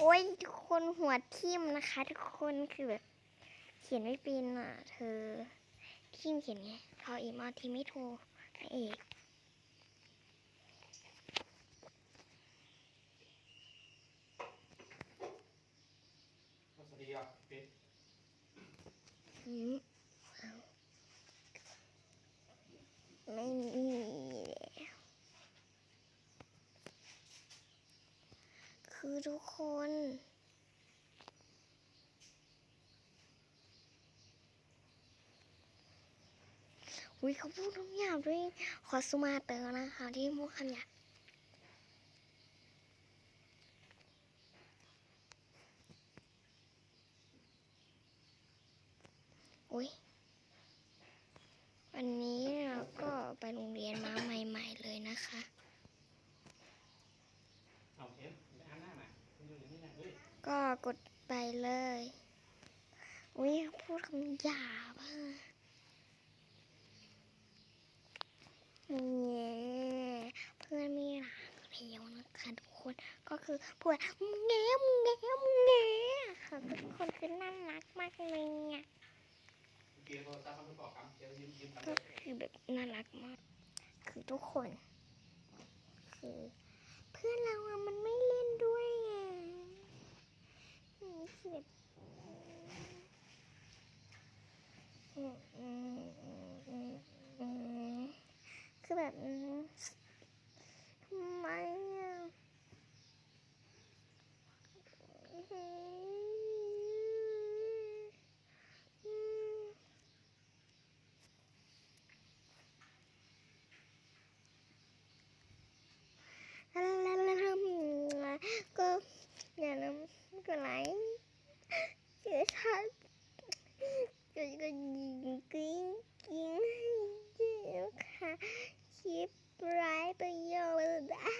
โอ้ยทุกคนหัวทิ่มนะคะ ทุกคนคือแบบ เขียนไม่เป็นอะ เธอทิ่มเขียนไงพออีมาทีไม่โทรพระเอกสวัสดีครับเป็ด อืมเอาไม่มีแล้ว คือทุกคน อุ้ยเขาพูดคำหยาบด้วยขอสุมาเตอร์นะคะ ที่พูดคำหยาบอุ้ยวันนี้เราก็ไปโรงเรียนมาใหม่ ๆ เลยนะคะ เอาเอ็มไปอ่านหน้ามาคุณอยู่อย่างนี้นะเฮ้ย ก็กดไปเลย อุ้ยพูดคำหยาบอะเนี่ยเพื่อนมีหลานแล้วนะคะทุกคนก็คือพูดเงี้ยมเงี้ยมเงี้ยค่ะทุกคนคือน่ารักมากเลยเนี่ยเกียร์โทรศัพท์มันบอกคำเกียร์ยืมยืมกันก็คือแบบน่ารักมาก คือทุกคน คือ เพื่อนเราอะมันไม่เล่นด้วยไงอืมคือแบบอืมอืมอืมอืมอืม คือแบบอืมทำไมอะอืมอืมก็อย่าลืมกดไลค์กดชัดกดกระดิ่งกริ๊ง